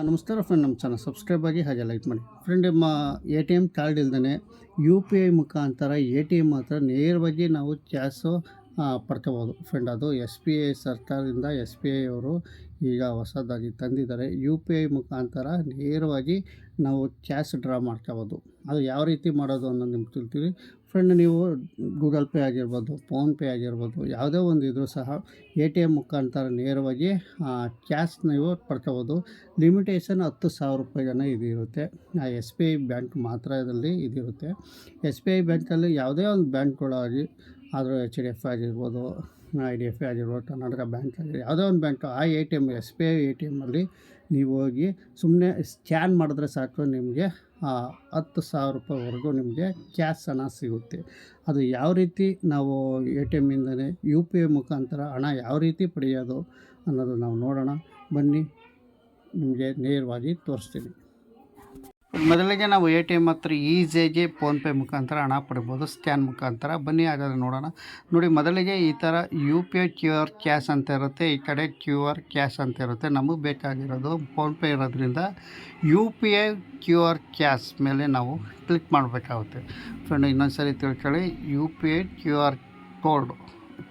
ನಮಸ್ಕಾರ ಫ್ರೆಂಡ್ ನಮ್ಮ channel subscribe ಆಗಿ ಹಾಗೆ ಲೈಕ್ ಮಾಡಿ. ಫ್ರೆಂಡ್ ನಿಮ್ಮ ಎ ಟಿ ಎಂ ಕಾರ್ಡ್ ಇಲ್ದೇ ಯು ಪಿ ಐ ಮುಖಾಂತರ ಎ ಟಿ ಎಂ ಮಾತ್ರ ನೇರವಾಗಿ ನಾವು ಕ್ಯಾಶು ಪಡ್ಕೋಬೋದು. ಫ್ರೆಂಡ್ ಅದು ಎಸ್ ಬಿ ಐ ಸರ್ಕಾರದಿಂದ ಎಸ್ ಬಿ ಐ ಅವರು ಈಗ ಹೊಸದಾಗಿ ತಂದಿದ್ದಾರೆ. ಯು ಪಿ ಐ ಮುಖಾಂತರ ನೇರವಾಗಿ ನಾವು ಕ್ಯಾಶ್ ಡ್ರಾ ಮಾಡ್ಕೋಬೋದು. ಅದು ಯಾವ ರೀತಿ ಮಾಡೋದು ಅನ್ನೋದು ನಿಮ್ಗೆ ತಿಳ್ತೀವಿ. ಫ್ರೆಂಡ್ ನೀವು ಗೂಗಲ್ ಪೇ ಆಗಿರ್ಬೋದು ಫೋನ್ಪೇ ಆಗಿರ್ಬೋದು, ಯಾವುದೇ ಒಂದು ಇದ್ರೂ ಸಹ ಎ ಟಿ ಎಂ ಮುಖಾಂತರ ನೇರವಾಗಿ ಕ್ಯಾಶ್ ನೀವು ಪಡ್ಕೋಬೋದು. ಲಿಮಿಟೇಷನ್ ಹತ್ತು ಸಾವಿರ ರೂಪಾಯಿ ಜನ ಇದು ಇರುತ್ತೆ ಎಸ್ ಬಿ ಐ ಬ್ಯಾಂಕ್ ಮಾತ್ರ ಇದರಲ್ಲಿ ಇದಿರುತ್ತೆ. ಎಸ್ ಬಿ ಐ ಬ್ಯಾಂಕಲ್ಲಿ ಯಾವುದೇ ಒಂದು ಬ್ಯಾಂಕ್ಗಳಾಗಿ ಆದರೂ ಎಚ್ ಡಿ ಎಫ್ ಆಗಿರ್ಬೋದು, ಐ ಡಿ ಎಫ್ ಆಗಿರ್ಬೋದು, ಕರ್ನಾಟಕ ಬ್ಯಾಂಕ್ ಆಗಿರ್ಬೋದು, ಯಾವುದೇ ಒಂದು ಬ್ಯಾಂಕ್, ಆ A T M S B I A T ಎಮ್ಮಲ್ಲಿ ನೀವು ಹೋಗಿ ಸುಮ್ಮನೆ ಸ್ಕ್ಯಾನ್ ಮಾಡಿದ್ರೆ ಸಾಕು ನಿಮಗೆ ಹತ್ತು ಸಾವಿರ ರೂಪಾಯಿವರೆಗೂ ನಿಮಗೆ ಕ್ಯಾಶ್ ಹಣ ಸಿಗುತ್ತೆ. ಅದು ಯಾವ ರೀತಿ ನಾವು ಎ ಟಿ ಎಮ್ಮಿಂದಲೇ ಯು ಪಿ ಐ ಮುಖಾಂತರ ಹಣ ಯಾವ ರೀತಿ ಪಡೆಯೋದು ಅನ್ನೋದು ನಾವು ನೋಡೋಣ. ಬನ್ನಿ, ನಿಮಗೆ ನೇರವಾಗಿ ತೋರಿಸ್ತೀನಿ. ಮೊದಲಿಗೆ ನಾವು ಎ ಟಿ ಎಂ ಹತ್ರ ಈಸಿಯಾಗಿ ಫೋನ್ಪೇ ಮುಖಾಂತರ ಹಣ ಪಡಿಬೋದು ಸ್ಕ್ಯಾನ್ ಮುಖಾಂತರ. ಬನ್ನಿ, ಹಾಗಾದರೆ ನೋಡೋಣ. ನೋಡಿ ಮೊದಲಿಗೆ ಈ ಥರ U P I Q R cash ಅಂತ ಇರುತ್ತೆ, ಈ ಕಡೆ ಕ್ಯೂ ಆರ್ ಕ್ಯಾಶ್ ಅಂತ ಇರುತ್ತೆ. ನಮಗೆ ಬೇಕಾಗಿರೋದು ಫೋನ್ಪೇ ಇರೋದ್ರಿಂದ U P I Q R cash ಮೇಲೆ ನಾವು ಕ್ಲಿಕ್ ಮಾಡಬೇಕಾಗುತ್ತೆ. ಫ್ರೆಂಡ್ ಇನ್ನೊಂದು ಸರಿ ತಿಳ್ಕೊಳ್ಳಿ. U P I Q R code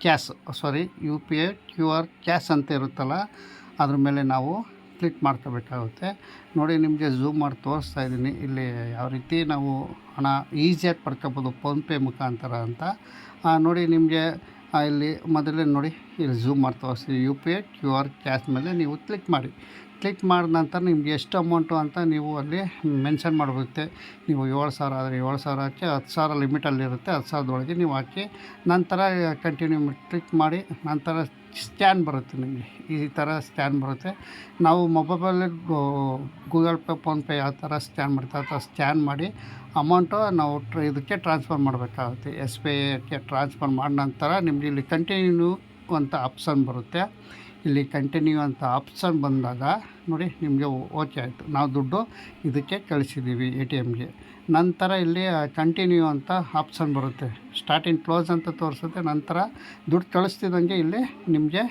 cash sorry U P I Q R cash ಅಂತ ಇರುತ್ತಲ್ಲ, ಅದ್ರ ಮೇಲೆ ನಾವು ಕ್ಲಿಕ್ ಮಾಡ್ಕೋಬೇಕಾಗುತ್ತೆ. ನೋಡಿ, ನಿಮಗೆ ಝೂಮ್ ಮಾಡಿ ತೋರಿಸ್ತಾ ಇದ್ದೀನಿ. ಇಲ್ಲಿ ಯಾವ ರೀತಿ ನಾವು ಹಣ ಈಸಿಯಾಗಿ ಪಡ್ಕೋಬೋದು, ಫೋನ್ಪೇ ಮುಖಾಂತರ ಅಂತ. ನೋಡಿ, ನಿಮಗೆ ಇಲ್ಲಿ ಮೊದಲೇ ನೋಡಿ, ಇಲ್ಲಿ ಝೂಮ್ ಮಾಡಿ ತೋರಿಸ್ತೀವಿ U P I, Q R cash ಮೇಲೆ ನೀವು ಕ್ಲಿಕ್ ಮಾಡಿ. ಕ್ಲಿಕ್ ಮಾಡಿದ ನಂತರ ನಿಮ್ಗೆ ಎಷ್ಟು ಅಮೌಂಟು ಅಂತ ನೀವು ಅಲ್ಲಿ ಮೆನ್ಷನ್ ಮಾಡಿಬಿಡುತ್ತೆ. ನೀವು ಏಳು ಸಾವಿರ ಆದರೆ ಏಳು ಸಾವಿರ ಹಾಕಿ, ಹತ್ತು ಸಾವಿರ ಲಿಮಿಟಲ್ಲಿರುತ್ತೆ. ಹತ್ತು ಸಾವಿರದೊಳಗೆ ನೀವು ಹಾಕಿ, ನಂತರ ಕಂಟಿನ್ಯೂ ಕ್ಲಿಕ್ ಮಾಡಿ, ನಂತರ ಸ್ಕ್ಯಾನ್ ಬರುತ್ತೆ ನಿಮಗೆ, ಈ ಥರ ಸ್ಕ್ಯಾನ್ ಬರುತ್ತೆ. ನಾವು ಮೊಬೈಲಲ್ಲಿ ಗೂಗಲ್ ಪೇ ಫೋನ್ಪೇ ಯಾವ ಥರ ಸ್ಕ್ಯಾನ್ ಮಾಡ್ತೀವಿ, ಆ ಥರ ಸ್ಕ್ಯಾನ್ ಮಾಡಿ ಅಮೌಂಟು ನಾವು ಇದಕ್ಕೆ ಟ್ರಾನ್ಸ್ಫರ್ ಮಾಡಬೇಕಾಗುತ್ತೆ. ಎಸ್ ಬಿ ಐಗೆ ಟ್ರಾನ್ಸ್ಫರ್ ಮಾಡಿದ ನಂತರ ನಿಮಗೆ ಇಲ್ಲಿ ಕಂಟಿನ್ಯೂ ಅಂತ ಆಪ್ಷನ್ ಬರುತ್ತೆ. ಇಲ್ಲಿ ಕಂಟಿನ್ಯೂ ಅಂತ ಆಪ್ಷನ್ ಬಂದಾಗ ನೋಡಿ ನಿಮಗೆ ಓಕೆ ಆಯಿತು. ನಾವು ದುಡ್ಡು ಇದಕ್ಕೆ ಕಳಿಸಿದ್ದೀವಿ ಎ ಟಿ ಎಮ್ಗೆ ನಂತರ ಇಲ್ಲಿ ಕಂಟಿನ್ಯೂ ಅಂತ ಆಪ್ಷನ್ ಬರುತ್ತೆ. ಸ್ಟಾರ್ಟಿಂಗ್ ಕ್ಲೋಸ್ ಅಂತ ತೋರಿಸುತ್ತೆ. ನಂತರ ದುಡ್ಡು ಕಳಿಸ್ತಿದ್ದಂಗೆ ಇಲ್ಲಿ ನಿಮಗೆ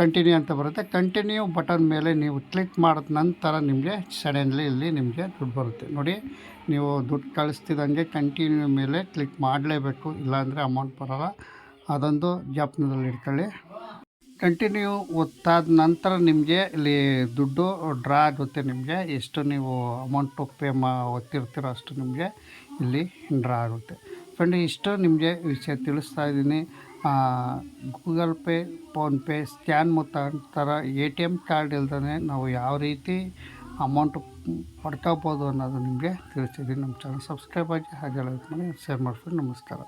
ಕಂಟಿನ್ಯೂ ಅಂತ ಬರುತ್ತೆ. ಕಂಟಿನ್ಯೂ ಬಟನ್ ಮೇಲೆ ನೀವು ಕ್ಲಿಕ್ ಮಾಡಿದ ನಂತರ ನಿಮಗೆ ಸಡನ್ಲಿ ಇಲ್ಲಿ ನಿಮಗೆ ದುಡ್ಡು ಬರುತ್ತೆ. ನೋಡಿ, ನೀವು ದುಡ್ಡು ಕಳಿಸ್ತಿದ್ದಂಗೆ ಕಂಟಿನ್ಯೂ ಮೇಲೆ ಕ್ಲಿಕ್ ಮಾಡಲೇಬೇಕು. ಇಲ್ಲಾಂದರೆ ಅಮೌಂಟ್ ಬರೋಲ್ಲ. ಅದೊಂದು ಜ್ಞಾಪನದಲ್ಲಿ ಇಟ್ಕೊಳ್ಳಿ. ಕಂಟಿನ್ಯೂ ಒತ್ತಾದ ನಂತರ ನಿಮಗೆ ಇಲ್ಲಿ ದುಡ್ಡು ಡ್ರಾ ಆಗುತ್ತೆ ನಿಮಗೆ. ಎಷ್ಟು ನೀವು ಅಮೌಂಟು ಪೇ ಮಾ, ಒತ್ತಿರ್ತೀರೋ ಅಷ್ಟು ನಿಮಗೆ ಇಲ್ಲಿ ಡ್ರಾ ಆಗುತ್ತೆ. ಫ್ರೆಂಡ್ ಇಷ್ಟು ನಿಮಗೆ ವಿಷಯ ತಿಳಿಸ್ತಾ ಇದ್ದೀನಿ. ಗೂಗಲ್ ಪೇ ಫೋನ್ಪೇ ಸ್ಕ್ಯಾನ್ ಮುಖಾಂತರ ಎ ಟಿ ಎಂ ಕಾರ್ಡ್ ಇಲ್ದೇ ನಾವು ಯಾವ ರೀತಿ ಅಮೌಂಟ್ ಪಡ್ಕೋಬೋದು ಅನ್ನೋದು ನಿಮಗೆ ತಿಳಿಸಿದ್ದೀನಿ. ನಮ್ಮ ಚಾನಲ್ ಸಬ್ಸ್ಕ್ರೈಬ್ ಆಗಿ ಹಾಗೆ ಲೈಕ್ ಶೇರ್ ಮಾಡ್ಕೊಂಡು ನಮಸ್ಕಾರ.